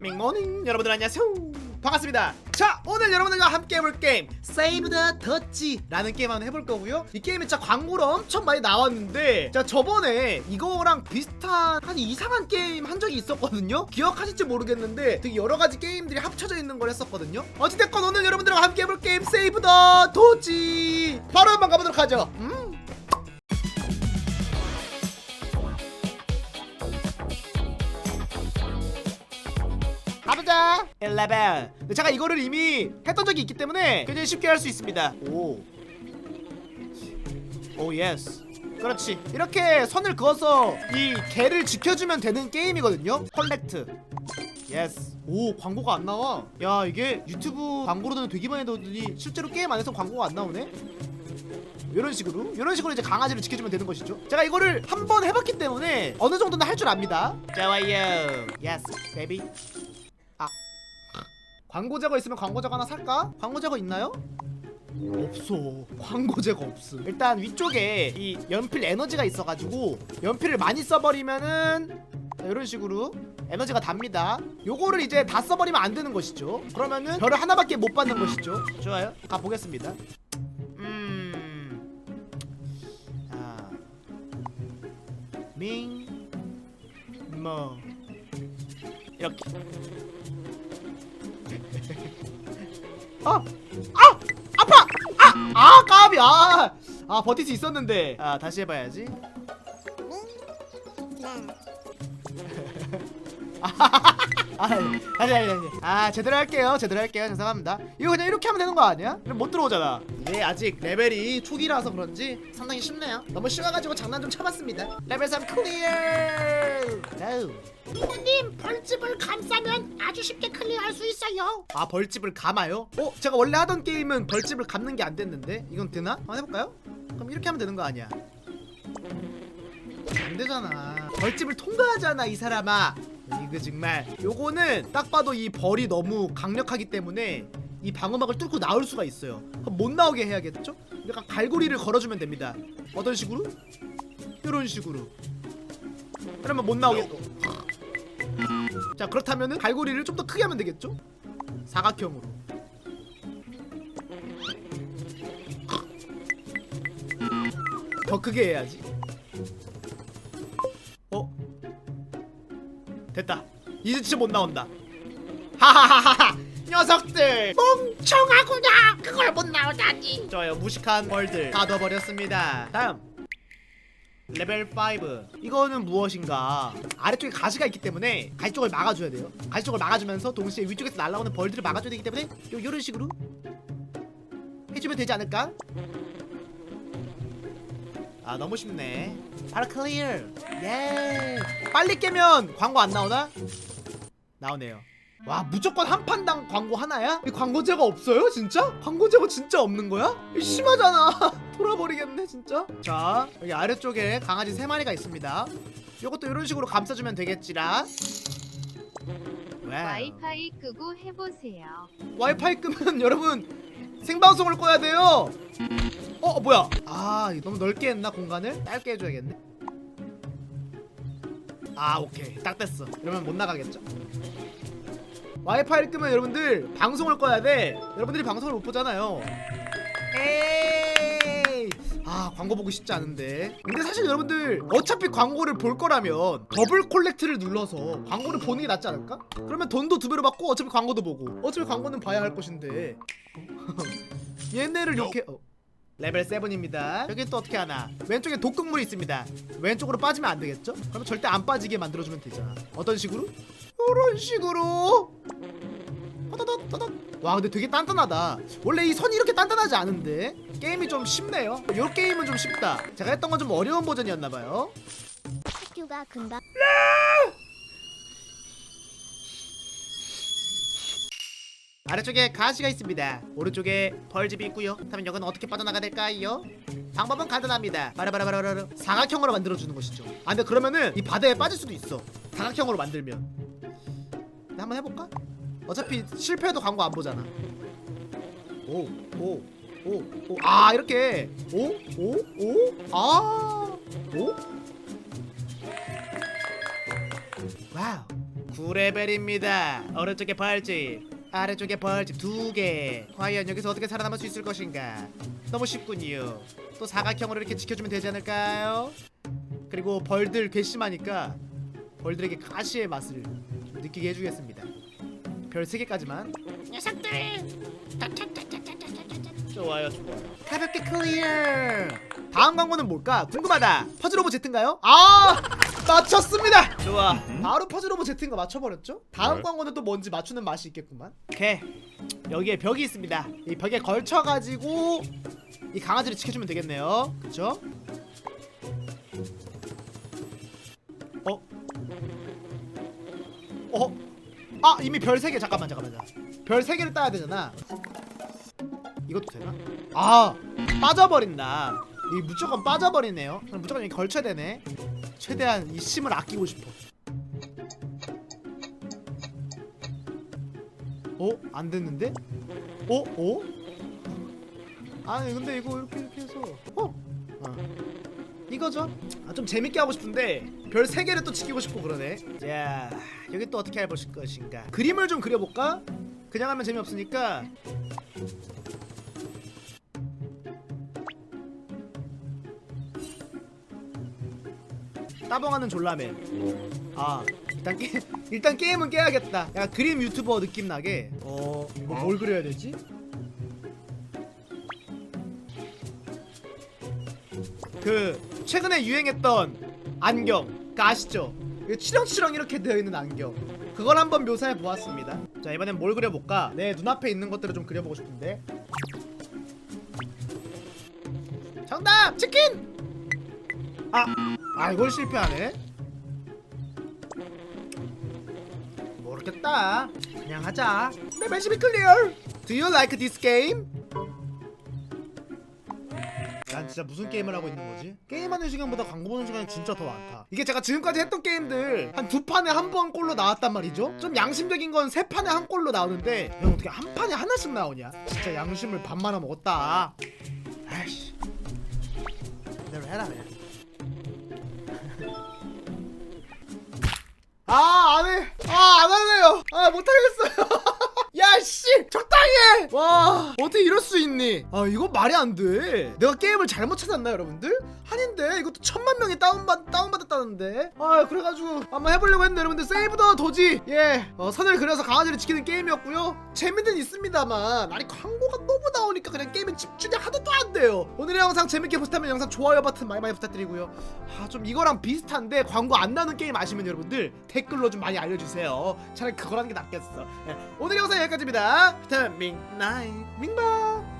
밍모닝 여러분들 안녕하세요. 반갑습니다. 자 오늘 여러분들과 함께 해볼 게임 세이브 더 더치 라는 게임 한번 해볼 거고요. 이 게임이 진짜 광고로 엄청 많이 나왔는데 자 저번에 이거랑 비슷한 한 이상한 게임 한 적이 있었거든요? 기억하실지 모르겠는데 되게 여러 가지 게임들이 합쳐져 있는 걸 했었거든요? 어찌됐건 오늘 여러분들과 함께 해볼 게임 세이브 더 더치 바로 한번 가보도록 하죠. 음. 11 근데 제가 이거를 이미 했던 적이 있기 때문에 굉장히 쉽게 할 수 있습니다. 오. 오 예스. 그렇지. 이렇게 선을 그어서 이 개를 지켜주면 되는 게임이거든요. 컬렉트. 예스. 오 광고가 안 나와. 야 이게 유튜브 광고로는 되기만 해더니 실제로 게임 안에서 광고가 안 나오네. 이런 식으로? 이런 식으로 이제 강아지를 지켜주면 되는 것이죠. 제가 이거를 한 번 해봤기 때문에 어느 정도는 할 줄 압니다. 좋아요. 예스 베이비 광고 제거 있으면 광고 제거 하나 살까? 광고 제거 있나요? 없어. 광고 제거 없음. 일단 위쪽에 이 연필 에너지가 있어가지고 연필을 많이 써버리면은 이런 식으로 에너지가 답니다. 요거를 이제 다 써버리면 안 되는 것이죠. 그러면은 별을 하나밖에 못 받는 것이죠. 좋아요. 가보겠습니다. 음... 아... 밍... 뭐... 이렇게 아! 아! 아파! 아! 아 까비! 아! 아 버틸 수 있었는데 아 다시 해봐야지 아, 다시 다시 다시 아 제대로 할게요 제대로 할게요 죄송합니다 이거 그냥 이렇게 하면 되는 거 아니야? 그럼 못 들어오잖아 이게 아직 레벨이 초기라서 그런지 상당히 쉽네요 너무 쉬워가지고 장난 좀 쳐봤습니다 레벨 3 클리어 아우. 부모님 벌집을 감싸면 아주 쉽게 클리어할 수 있어요. 아 벌집을 감아요? 어? 제가 원래 하던 게임은 벌집을 감는 게 안 됐는데 이건 되나? 한번 해볼까요? 그럼 이렇게 하면 되는 거 아니야 안 되잖아 벌집을 통과하잖아 이 사람아 이거 정말. 요거는 딱 봐도 이 벌이 너무 강력하기 때문에 이 방어막을 뚫고 나올 수가 있어요. 못 나오게 해야겠죠? 약간 갈고리를 걸어주면 됩니다. 어떤 식으로? 이런 식으로. 그러면 못 나오겠고. 자 그렇다면은 갈고리를 좀 더 크게 하면 되겠죠? 사각형으로. 더 크게 해야지 됐다. 이제 진짜 못 나온다. 하하하하 녀석들 멍청하구나. 그걸 못 나오다니. 좋아요 무식한 벌들 가둬버렸습니다. 다음. 레벨 5 이거는 무엇인가? 아래쪽에 가시가 있기 때문에 가시 쪽을 막아줘야 돼요. 가시 쪽을 막아주면서 동시에 위쪽에서 날아오는 벌들을 막아줘야 되기 때문에 요, 요런 식으로 해주면 되지 않을까? 아 너무 쉽네 바로 클리어 예 빨리 깨면 광고 안 나오나? 나오네요 와 무조건 한 판당 광고 하나야? 이 광고제가 없어요 진짜? 광고제가 진짜 없는 거야? 이 심하잖아 돌아버리겠네 진짜 자 여기 아래쪽에 강아지 세 마리가 있습니다 요것도 이런 식으로 감싸주면 되겠지라 와우. 와이파이 끄고 해보세요. 와이파이 끄면 여러분 생방송을 꺼야 돼요 어 어, 뭐야? 아 이거 너무 넓게 했나 공간을? 짧게 해줘야겠네. 아 오케이. 딱 됐어. 이러면 못 나가겠죠. 와이파이를 끄면 여러분들 방송을 꺼야 돼. 여러분들이 방송을 못 보잖아요. 에이! 아 광고 보고 싶지 않은데. 근데 사실 여러분들 어차피 광고를 볼 거라면 더블 콜렉트를 눌러서 광고를 보는 게 낫지 않을까? 그러면 돈도 두 배로 받고 어차피 광고도 보고. 어차피 광고는 봐야 할 것인데. 얘네를 이렇게 어. 레벨 7입니다. 여기 또 어떻게 하나? 왼쪽에 독극물이 있습니다. 왼쪽으로 빠지면 안 되겠죠? 그러면 절대 안 빠지게 만들어주면 되잖아 어떤 식으로? 이런 식으로. 와 근데 되게 단단하다. 원래 이 선이 이렇게 단단하지 않은데 게임이 좀 쉽네요. 요 게임은 좀 쉽다. 제가 했던 건 좀 어려운 버전이었나봐요. 학교가 금방 아래쪽에 가시가 있습니다. 오른쪽에 벌집이 있고요. 그렇다면 여기는 어떻게 빠져나가야 될까요? 방법은 간단합니다. 바라바라바라바라 사각형으로 만들어주는 것이죠. 아 근데 그러면은 이 바다에 빠질 수도 있어. 사각형으로 만들면. 근데 한번 해볼까? 어차피 실패해도 광고 안 보잖아. 오, 오, 오, 오. 아 이렇게. 오, 오, 오. 아, 오. 와우. 9레벨입니다 오른쪽에 벌집 아래쪽에 벌집 두개 과연 여기서 어떻게 살아남을 수 있을 것인가 너무 쉽군요 또 사각형으로 이렇게 지켜주면 되지 않을까요? 그리고 벌들 괘씸하니까 벌들에게 가시의 맛을 느끼게 해주겠습니다 별세 개까지만. 녀석들 좋아요 가볍게 클리어 다음 광고는 뭘까? 궁금하다 퍼즐 오브 제트인가요? 아! 맞췄습니다 좋아 바로 퍼즐 오브 거 맞춰버렸죠? 다음 네. 광고는 또 뭔지 맞추는 맛이 있겠구만 오케이 여기에 벽이 있습니다 이 벽에 걸쳐가지고 이 강아지를 지켜주면 되겠네요 그쵸? 어? 어? 아 이미 별 3개 잠깐만 잠깐만 잠깐만. 별 3개를 따야 되잖아 이것도 되나? 아 빠져버린다 이 무조건 빠져버리네요 그럼 무조건 여기 걸쳐야 되네 최대한 이 심을 아끼고 싶어 어? 안 됐는데? 어? 어? 아니 근데 이거 이렇게 이렇게 해서 어? 어. 이거죠? 아, 좀 재밌게 하고 싶은데 별 3개를 또 지키고 싶고 그러네 자 여기 또 어떻게 해보실 것인가 그림을 좀 그려볼까? 그냥 하면 재미없으니까 따봉하는 졸라맨 아 일단 게 일단 게임은 깨야겠다 야 그림 유튜버 느낌 나게 어 이거 뭘 그려야 되지? 그 최근에 유행했던 안경 그 아시죠? 그 치렁치렁 이렇게 되어 있는 안경 그걸 한번 묘사해 보았습니다 자 이번엔 뭘 그려볼까? 내 눈앞에 있는 것들을 좀 그려보고 싶은데 정답! 치킨! 아! 아 이걸 실패하네. 모르겠다. 그냥 하자. 레벨 12 클리어 Do you like this game? 난 진짜 무슨 게임을 하고 있는 거지? 게임하는 시간보다 광고 보는 시간이 진짜 더 많다. 이게 제가 지금까지 했던 게임들 한 두 판에 한 번 꼴로 나왔단 말이죠? 좀 양심적인 건 세 판에 한 꼴로 나오는데 형 어떻게 한 판에 하나씩 나오냐? 진짜 양심을 반 말아 먹었다. 아이씨. 내로 해라 그냥 아, 안 해. 아, 안 할래요. 아, 못 하겠어요. 야, 씨! 적당히 해! 와, 어떻게 이럴 수 있니? 아, 이거 말이 안 돼. 내가 게임을 잘못 찾았나, 여러분들? 아닌데, 이것도 천만 명이 다운받, 다운받았다는데? 아, 그래가지고, 한번 해보려고 했는데, 여러분들, 세이브 더 도지! 예, 어, 선을 그려서 강아지를 지키는 게임이었고요. 재미는 있습니다만, 아니, 광고가 너무 나오니까 그냥 게임에 집중이 하나도 안 돼요. 오늘의 영상 재밌게 보셨다면 영상 좋아요 버튼 많이 많이 부탁드리고요. 아, 좀 이거랑 비슷한데, 광고 안 나오는 게임 아시면 여러분들, 댓글로 좀 많이 알려주세요. 차라리 그거라는 게 낫겠어. 예, 오늘 영상 여기까지입니다. 비타민 민나잇 민바.